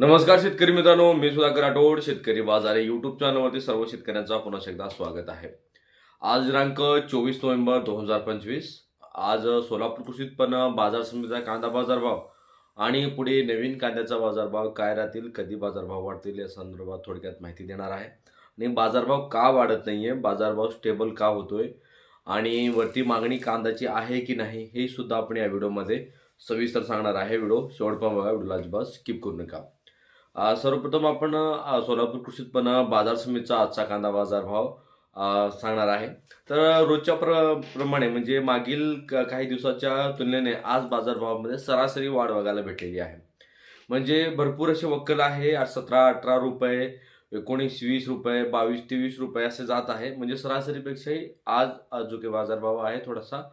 नमस्कार शेतकरी मित्रांनो मी सुधाकर राठोड शेतकरी बाजार या युट्यूब चॅनलवरती सर्व शेतकऱ्यांचा पुन्हा एकदा स्वागत आहे. आज दिनांक चोवीस नोव्हेंबर दोन हजार पंचवीस. आज सोलापूर कृषी उत्पन्न बाजार समितीचा कांदा बाजारभाव आणि पुढे नवीन कांद्याचा बाजारभाव काय राहतील कधी बाजारभाव वाढतील या संदर्भात थोडक्यात माहिती देणार आहे. आणि बाजारभाव का वाढत नाही आहे बाजारभाव स्टेबल का होतोय आणि वरती मागणी कांद्याची आहे की नाही हे सुद्धा आपण या व्हिडिओमध्ये सविस्तर सांगणार आहे. व्हिडिओ शेवटपर्यंत बघा व्हिडिओला अजिबात स्किप करू नका. सर्वप्रथम आपण सोलापूर कृषी उत्पन्न बाजार समितीचा आजचा कांदा बाजार भाव सांगणार आहे. तर रोजच्या प्र प्रमाणे म्हणजे मागील क- काही दिवसाच्या तुलनेने आज बाजारभावामध्ये सरासरी वाढ बघायला भेटलेली आहे. म्हणजे भरपूर असे वक्कल आहे आज सतरा अठरा रुपये एकोणीस वीस रुपये बावीस तेवीस रुपये असे जात आहे. म्हणजे सरासरीपेक्षाही आज आज जो काही बाजारभाव आहे थोडासा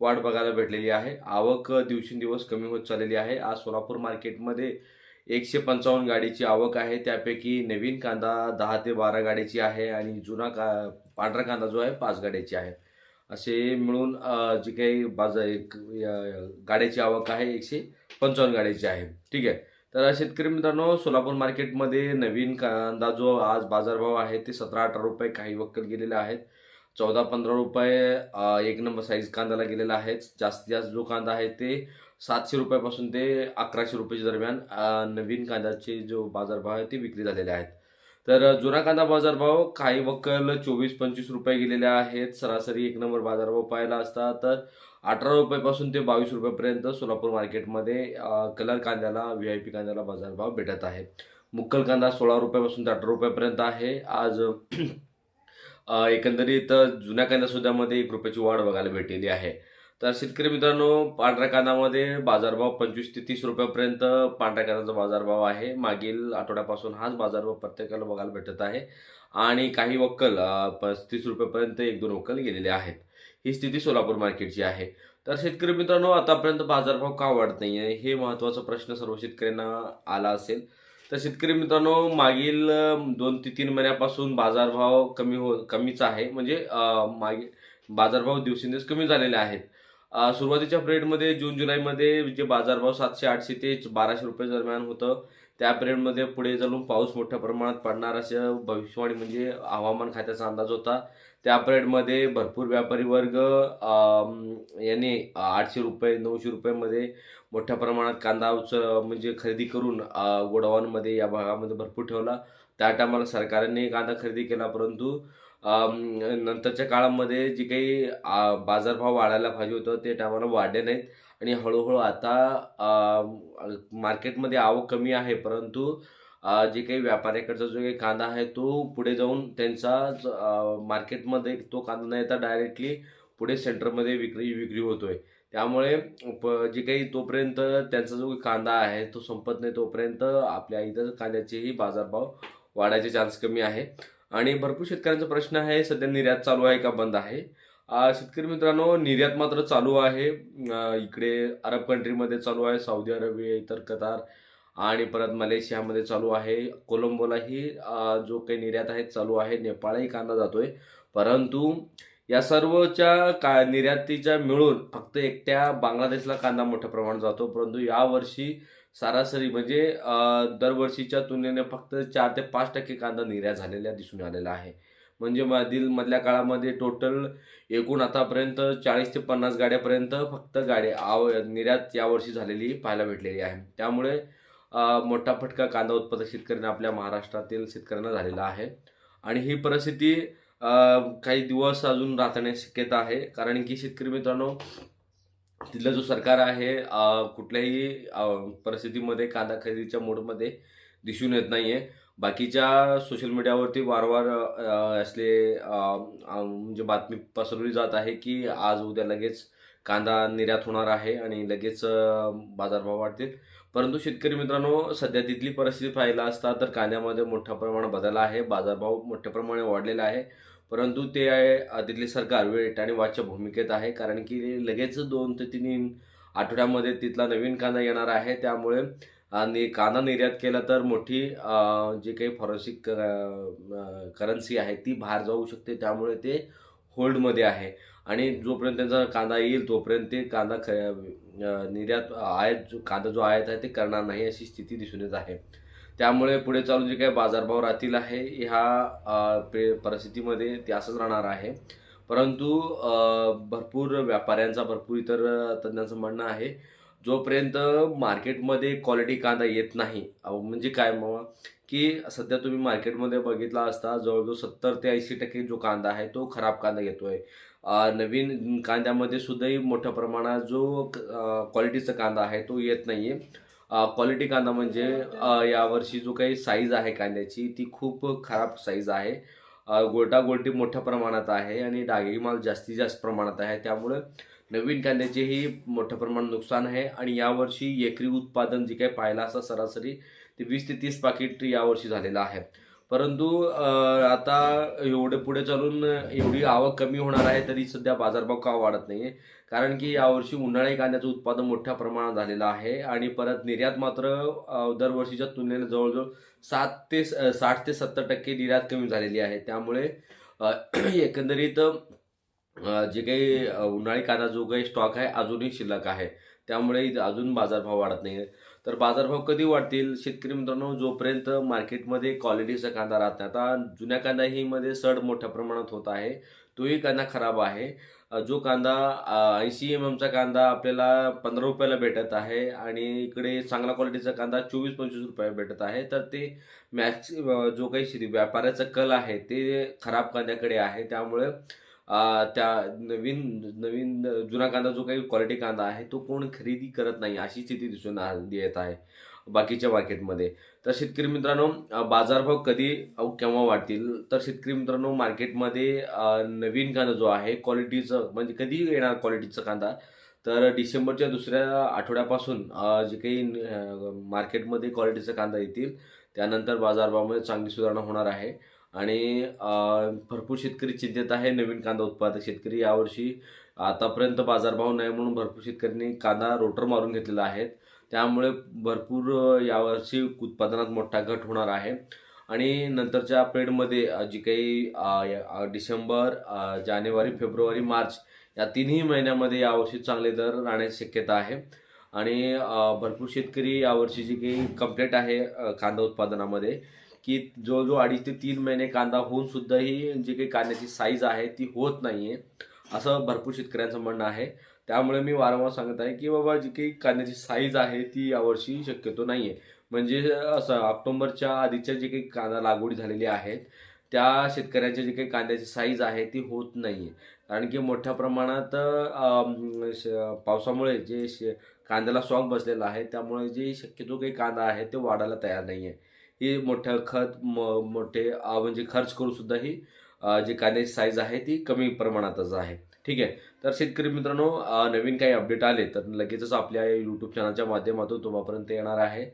वाढ बघायला भेटलेली आहे. आवक दिवसेंदिवस कमी होत चाललेली आहे. आज सोलापूर मार्केटमध्ये एकशे पंचावन्न गाडीची आवक आहे. त्यापैकी नवीन कांदा दहा ते बारा गाडीची आहे आणि जुना का पांढरा कांदा जो आहे पाच गाड्याची आहे. असे मिळून जी जे काही बाजार एक गाड्याची आवक आहे एकशे पंचावन्न गाड्याची आहे. ठीक आहे. तर शेतकरी मित्रांनो सोलापूर मार्केटमध्ये नवीन कांदा जो आज बाजारभाव आहे ते सतरा अठरा रुपये काही वक्कल गेलेले आहेत. चौदा पंधरा रुपये एक नंबर साईज कांद्याला गेलेला आहे. जास्तीत जास्त जो कांदा आहे ते सातशे रुपयापासून ते अकराशे रुपयाच्या दरम्यान नवीन कांद्याचे जो बाजारभाव आहे ते विक्री झालेले आहेत. तर जुना कांदा बाजारभाव काही वक्कल चोवीस पंचवीस रुपये गेलेले आहेत. सरासरी एक नंबर बाजारभाव पाहिला असता तर अठरा रुपयापासून ते बावीस रुपयापर्यंत सोलापूर मार्केटमध्ये कलर कांद्याला व्ही आय पी कांद्याला बाजारभाव भेटत आहे. मुक्कल कांदा सोळा रुपयापासून ते अठरा रुपयापर्यंत आहे. आज एकंदरीत जुन्या कांद्यासुद्धामध्ये एक रुपयाची वाढ बघायला भेटलेली आहे. तर शेतकरी मित्रांनो पांढऱ्या कांद्यामध्ये बाजारभाव पंचवीस ते तीस रुपयापर्यंत पांढऱ्या कांद्याचा बाजारभाव आहे. मागील आठवड्यापासून हाच बाजारभाव प्रत्येकाला बघायला भेटत आहे. आणि काही वक्कल पस्तीस रुपयापर्यंत एक दोन वक्कल गेलेले आहेत. ही स्थिती सोलापूर मार्केटची आहे. तर शेतकरी मित्रांनो आतापर्यंत बाजारभाव का वाढत नाही आहे हे महत्त्वाचा प्रश्न सर्व शेतकऱ्यांना आला असेल. तर शेतकरी मित्रांनो मागील दोन ते तीन महिन्यापासून बाजारभाव कमी हो कमीच आहे. म्हणजे मागे बाजारभाव दिवसेंदिवस कमी झालेले आहेत. सुरुवातीच्या पिरियडमध्ये जून जुलैमध्ये जे बाजारभाव सातशे आठशे ते बाराशे रुपये दरम्यान होतं त्या पिरियडमध्ये पुढे चालून पाऊस मोठ्या प्रमाणात पडणार असं भविष्यवाणी म्हणजे हवामान खात्याचा अंदाज होता. त्या पिरियडमध्ये भरपूर व्यापारी वर्ग यांनी याने आठशे रुपये नऊशे रुपयेमध्ये मोठ्या प्रमाणात कांदा उच म्हणजे खरेदी करून गोडाऊनमध्ये या भागामध्ये भरपूर ठेवला. त्या टायमाला सरकारने कांदा खरेदी केला परंतु नंतरच्या काळामध्ये जे काही बाजारभाव वाढायला पाहिजे होतं ते टायमाला वाढले नाहीत. आणि हळूहळू आता मार्केटमध्ये आवक कमी आहे. परंतु जे काही व्यापाऱ्याकडचा जो काही कांदा आहे तो पुढे जाऊन त्यांचा मार्केटमध्ये तो कांदा नाही तर डायरेक्टली पुढे सेंटरमध्ये विक्री विक्री होतोय. त्यामुळे प- जे काही तोपर्यंत त्यांचा जो कांदा आहे तो संपत नाही तोपर्यंत आपल्या इथं कांद्याचेही बाजारभाव वाढायचे चान्स कमी आहे. आणि भरपूर शेतकऱ्यांचा प्रश्न आहे सध्या निर्यात चालू आहे का बंद आहे? शेतकरी मित्रांनो निर्यात मात्र चालू आहे. इकडे अरब कंट्रीमध्ये चालू आहे सौदी अरेबिया इतर कतार आणि परत मलेशियामध्ये चालू आहे. कोलंबोलाही जो काही निर्यात आहे चालू आहे. नेपाळही कांदा जातोय. परंतु या सर्वच्या का निर्यातीच्या मिळून फक्त एकट्या बांगलादेशला कांदा मोठ्या प्रमाणात जातो. परंतु यावर्षी सरासरी म्हणजे दरवर्षीच्या तुलनेने फक्त चार ते पाच टक्के कांदा निर्यात झालेला दिसून आलेला आहे. म्हणजे मधील मधल्या काळामध्ये टोटल एकूण आतापर्यंत चाळीस ते पन्नास गाड्यापर्यंत फक्त गाड्या आव निर्यात यावर्षी झालेली पाहायला भेटलेली आहे. त्यामुळे मोठा फटका कांदा उत्पादक शेतकऱ्यांना आपल्या महाराष्ट्रातील शेतकऱ्यांना झालेला आहे. आणि ही परिस्थिती काही दिवस अजून राहण्याची शक्यता आहे. कारण की शेतकरी मित्रांनो तिथलं जो सरकार आहे कुठल्याही परिस्थितीमध्ये कांदा खरेदीच्या मोडमध्ये दिसून येत नाही आहे बाकीच्या सोशल मीडियावरती वारंवार असले म्हणजे बातमी पसरवली जात आहे की आज उद्या लगेच कांदा निर्यात होणार आहे आणि लगेच बाजारभाव वाढतील. परंतु शेतकरी मित्रांनो सध्या तिथली परिस्थिती पाहिला असता तर कांद्यामध्ये मोठ्या प्रमाणात बदल आहे. बाजारभाव मोठ्या प्रमाणात वाढलेला आहे. परंतु ते आहे तिथले सरकार वेट आणि वाचच्या भूमिकेत आहे कारण की लगेच दोन ते तीन आठवड्यामध्ये तिथला नवीन कांदा येणार आहे. त्यामुळे आणि कांदा निर्यात केला तर मोठी जी काही फॉरेन्सिक करन्सी आहे ती बाहेर जाऊ शकते. त्यामुळे ते होल्डमध्ये आहे. आणि जोपर्यंत त्यांचा कांदा येईल तोपर्यंत ते कांदा ख निर्यात आयात जो कांदा जो आयात आहे ते करणार नाही अशी स्थिती दिसून येत आहे. त्यामुळे पुढे चालून जे काही बाजारभाव राहतील आहे ह्या पे- परिस्थितीमध्ये ते असंच राहणार आहे. परंतु भरपूर व्यापाऱ्यांचा भरपूर इतर तज्ज्ञांचं म्हणणं आहे जोपर्यंत मार्केटमध्ये क्वालिटी कांदा येत नाही अहो, म्हणजे काय मग की सध्या तुम्ही मार्केटमध्ये बघितला असता जवळजवळ सत्तर ते ऐंशी टक्के जो कांदा आहे तो खराब कांदा येतोय. आहे नवीन कांद्यामध्ये सुद्धाही मोठ्या प्रमाणात जो क्वालिटीचा कांदा आहे तो येत नाही आहे क्वालिटी कांदा म्हणजे यावर्षी जो काही साईज आहे कांद्याची ती खूप खराब साईज आहे. गोलटा गोलटी गोल्टी मोठ्या प्रमाणात आहे आणि डागी माल जास्तीत जास्त प्रमाणात आहे. त्यामुळे नवीन कांद्याचेही मोठ्या प्रमाणात नुकसान आहे आणि यावर्षी एकरी उत्पादन जे काही पाहिलं असं सरासरी ते वीस ते तीस पाकिट यावर्षी झालेलं आहे. परंतु आता एवढे पुढे चालून एवढी आवक कमी होणार आहे तरी सध्या बाजारभाव का वाढत नाहीये? कारण की यावर्षी उन्हाळी कांद्याचं उत्पादन मोठ्या प्रमाणात झालेलं आहे आणि परत निर्यात मात्र दरवर्षीच्या तुलनेने जवळजवळ सात ते साठ ते सत्तर टक्के निर्यात कमी झालेली आहे. त्यामुळे एकंदरीत जे काही उन्हाळी कांदा जो काही स्टॉक आहे अजूनही शिल्लक आहे. त्यामुळे अजून बाजारभाव वाढत नाही तर बाजारभाव कधी वाढतील? शेतकरी मित्रांनो जोपर्यंत मार्केटमध्ये क्वालिटीचा कांदा राहत नाही आता जुन्या कांदाही मध्ये सड मोठ्या प्रमाणात होत आहे. तोही कांदा खराब आहे. जो कांदा ऐंशी एम एमचा कांदा आपल्याला पंधरा रुपयाला भेटत आहे आणि इकडे चांगला क्वालिटीचा कांदा चोवीस पंचवीस रुपयाला भेटत आहे तर ते मॅच जो काही व्यापाऱ्याचा कल आहे ते खराब कांद्याकडे आहे. त्यामुळे त्या नवीन नवीन जुना कांदा जो काही क्वालिटी कांदा आहे तो कोण खरेदी करत नाही अशी स्थिती दिसून आ- येत आहे बाकीच्या मार्केटमध्ये तर शेतकरी मित्रांनो बाजारभाव कधी केव्हा वाढतील? तर शेतकरी मित्रांनो मार्केटमध्ये नवीन कांदा जो आहे क्वालिटीचं म्हणजे कधी येणार क्वालिटीचा कांदा? तर डिसेंबरच्या दुसऱ्या आठवड्यापासून जे काही मार्केटमध्ये क्वालिटीचा कांदा येतील त्यानंतर बाजारभावामध्ये चांगली सुधारणा होणार आहे. आणि भरपूर शेतकरी चिंतेत आहे. नवीन कांदा उत्पादक शेतकरी यावर्षी आतापर्यंत बाजारभाव नाही म्हणून भरपूर शेतकऱ्यांनी कांदा रोटर मारून घेतलेला आहे. त्यामुळे भरपूर यावर्षी उत्पादनात मोठा घट होणार आहे. आणि नंतरच्या पिरियडमध्ये जी काही डिसेंबर जानेवारी फेब्रुवारी मार्च या तिन्ही महिन्यामध्ये यावर्षी चांगले दर राहण्याची शक्यता आहे. आणि भरपूर शेतकरी यावर्षी जी काही कंप्लेंट आहे कांदा उत्पादनामध्ये की जो जो अडीच ते तीन महिने कांदा होऊन सुद्धाही जी काही कांद्याची साईज आहे ती होत नाहीये असं भरपूर शेतकऱ्यांचं म्हणणं आहे. त्यामुळे मी वारंवार सांगत आहे की बाबा जी काही कांद्याची साईज आहे ती यावर्षी शक्यतो नाही आहे म्हणजे असं ऑक्टोबरच्या आधीच्या जे काही कांदा लागवडी झालेली आहेत त्या शेतकऱ्यांच्या जी काही कांद्याची साईज आहे ती होत नाही आहे कारण की मोठ्या प्रमाणात श- पावसामुळे जे शे- कांद्याला सॉग बसलेला आहे त्यामुळे जे शक्यतो काही कांदा आहे ते वाढायला तयार नाही आहे ही मोठ्या खत म- मोठे म्हणजे खर्च करून सुद्धा ही जी कांद्याची साईज आहे ती कमी प्रमाणातच आहे. ठीक आहे? तर शेतकरी मित्रांनो नवीन काही अपडेट आले तर लगेचच आपल्या यूट्यूब चॅनलच्या माध्यमातून तुम्हापर्यंत येणार आहे.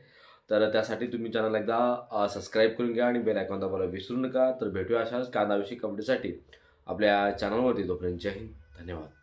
तर त्यासाठी तुम्ही चॅनल एकदा सबस्क्राईब करून घ्या आणि बेल आयकॉन दाबायला विसरू नका. तर भेटूया अशाच कांदाविषयी अपडेटसाठी आपल्या चॅनलवरती तोपर्यंत जय हिंद. धन्यवाद.